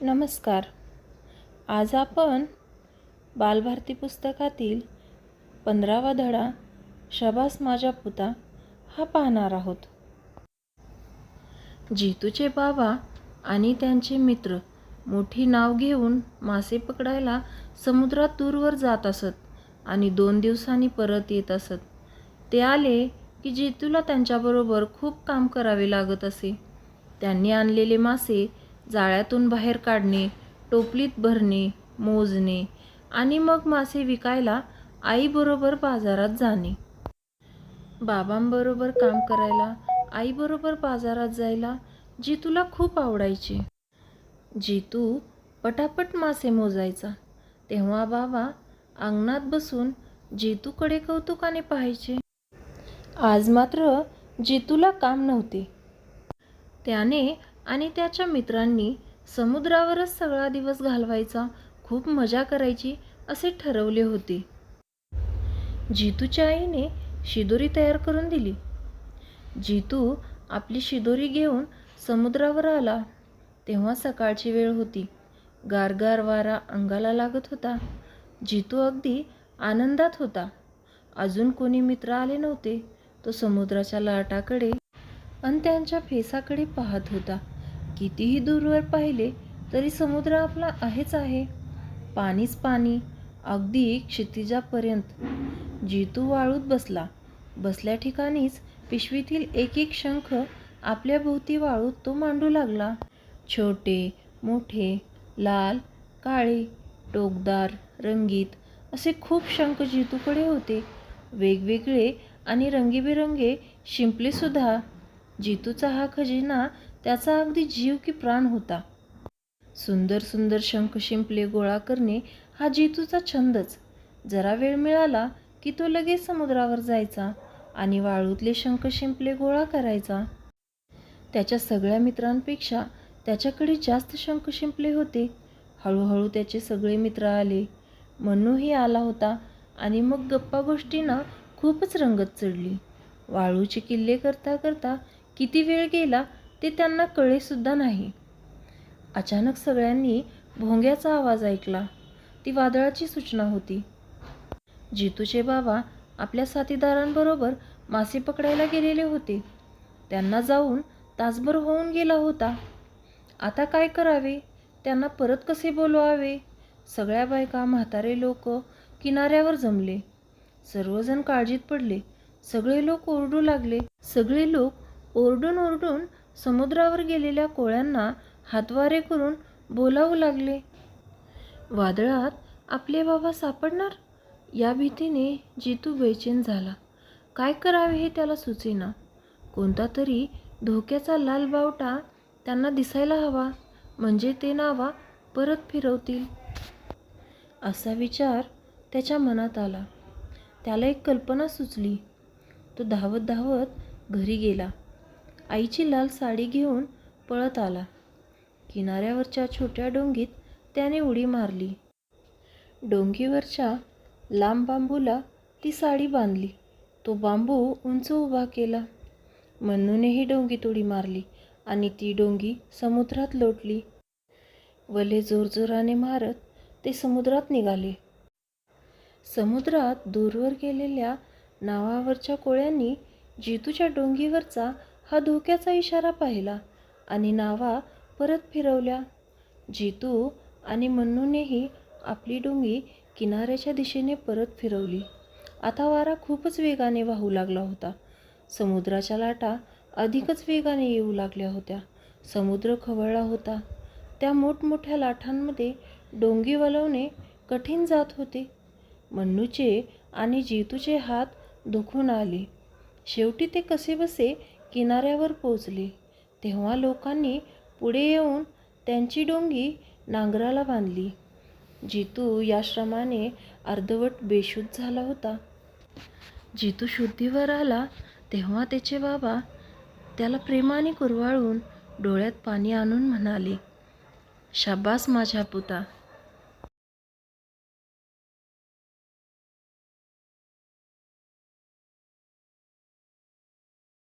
नमस्कार. आज आपण बालभारती पुस्तकातील पंधरावा धडा शबास माझा पुता हा पाहणार आहोत. जितूचे बाबा आणि त्यांचे मित्र मोठी नाव घेऊन मासे पकडायला समुद्रात दूरवर जात असत आणि दोन दिवसांनी परत येत असत. ते आले की जितूला त्यांच्याबरोबर खूप काम करावे लागत असे. त्यांनी आणलेले मासे जाळ्यातून बाहेर काढणे टोपलीत भरणे मोजणे आणि मग मासे विकायला आईबरोबर बाजारात जाणे. बाबांबरोबर काम करायला आईबरोबर बाजारात जायला जितूला खूप आवडायचे. जितू पटापट मासे मोजायचा. तेव्हा बाबा अंगणात बसून जितूकडे कौतुकाने पाहायचे. आज मात्र जितूला काम नव्हते. त्याने आणि त्याच्या मित्रांनी समुद्रावरच सगळा दिवस घालवायचा खूप मजा करायची असे ठरवले होते. जितूच्या आईने शिदोरी तयार करून दिली. जितू आपली शिदोरी घेऊन समुद्रावर आला. तेव्हा सकाळची वेळ होती. गारगार वारा अंगाला लागत होता. जितू अगदी आनंदात होता. अजून कोणी मित्र आले नव्हते. तो समुद्राच्या लाटाकडे आणि त्यांच्या फेसाकडे पाहत होता. कितीही दूरवर पाहिले तरी समुद्र आपला आहेच आहे. पाणीच पाणी अगदी क्षितिजापर्यंत. जितू वाळूत बसला. बसल्या ठिकाणीच पिशवीतील एक एक शंख आपल्या भोवती वाळूत तो मांडू लागला. छोटे मोठे लाल काळे टोकदार रंगीत असे खूप शंख जितूकडे होते. वेगवेगळे आणि रंगीबेरंगी शिंपलेसुद्धा. जितूचा हा खजिना त्याचा अगदी जीव की प्राण होता. सुंदर सुंदर शंख शिंपले गोळा करणे हा जितूचा छंदच. जरा वेळ मिळाला की तो लगेच समुद्रावर जायचा आणि वाळूतले शंख शिंपले गोळा करायचा. त्याच्या सगळ्या मित्रांपेक्षा त्याच्याकडे जास्त शंख शिंपले होते. हळूहळू त्याचे सगळे मित्र आले. मनूही आला होता आणि मग गप्पा गोष्टींना खूपच रंगत चढली. वाळूचे किल्ले करता करता किती वेळ गेला ते त्यांना कळेसुद्धा नाही. अचानक सगळ्यांनी भोंग्याचा आवाज ऐकला. ती वादळाची सूचना होती. जितूचे बाबा आपल्या साथीदारांबरोबर मासे पकडायला गेलेले होते. त्यांना जाऊन तासभर होऊन गेला होता. आता काय करावे? त्यांना परत कसे बोलवावे? सगळ्या बायका म्हातारे लोक किनाऱ्यावर जमले. सर्वजण काळजीत पडले. सगळे लोक ओरडू लागले. सगळे लोक ओरडून ओरडून समुद्रावर गेलेल्या कोळ्यांना हातवारे करून बोलावू लागले. वादळात आपले बाबा सापडणार? या भीतीने जितू बेचैन झाला. काय करावे हे त्याला सुचेना. कोणता तरी धोक्याचा लाल बावटा त्यांना दिसायला हवा म्हणजे ते नावा परत फिरवतील. असा विचार त्याच्या मनात आला. त्याला एक कल्पना सुचली. तो धावत धावत घरी गेला. आईची लाल साडी घेऊन पळत आला. किनाऱ्यावरच्या छोट्या डोंगीत त्याने उडी मारली. डोंगीवरच्या लांब बांबूला ती साडी बांधली. तो बांबू उंच उभा केला. मन्नूनेही डोंगीत उडी मारली आणि ती डोंगी समुद्रात लोटली. वले जोरजोराने मारत ते समुद्रात निघाले. समुद्रात दूरवर गेलेल्या नावावरच्या कोळ्यांनी जितूच्या डोंगीवरचा हा धोक्याचा इशारा पाहिला आणि नावा परत फिरवल्या. जितू आणि मन्नूनेही आपली डोंगी किनाऱ्याच्या दिशेने परत फिरवली. आता वारा खूपच वेगाने वाहू लागला होता. समुद्राच्या लाटा अधिकच वेगाने येऊ लागल्या होत्या. समुद्र खवळला होता. त्या मोठमोठ्या लाटांमध्ये डोंगी वलवणे कठीण जात होते. मन्नूचे आणि जितूचे हात दुखून आले. शेवटी ते कसेबसे किनाऱ्यावर पोचले तेव्हा लोकांनी पुढे येऊन त्यांची डोंगी नांगराला बांधली. जितू या श्रमाने अर्धवट बेशुद्ध झाला होता. जितू शुद्धीवर आला तेव्हा त्याचे बाबा त्याला प्रेमाने कुरवाळून डोळ्यात पाणी आणून म्हणाले शाबास माझ्या पुता!